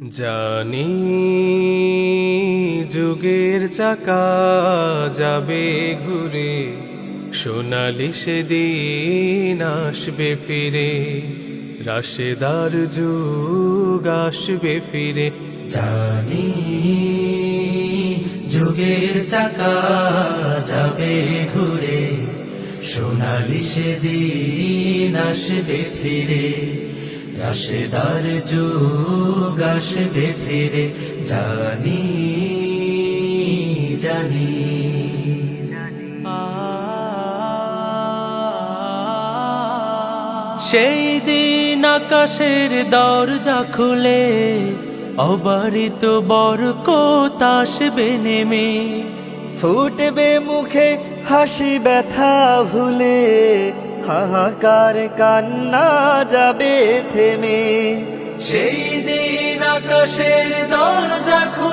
জানি যুগের চাকা যাবে ঘুরে, সোনালি সেদিন আসবে ফিরে, রাশেদার যুগ আসবে ফিরে। জানি যুগের চাকা যাবে ঘুরে, সোনালি সেদিন আসবে ফিরে, রাশেদার যুগ আসবে ফিরে জানি জানি। সেই দিন আকাশের দরজা খুলে অবারিত বরকত আসবে নেমে। ফুটবে মুখে হাসি ব্যথা ভুলে হাহাকার কান্না যাবে থেমে। সেই দিন আকাশের দরজা খুলে।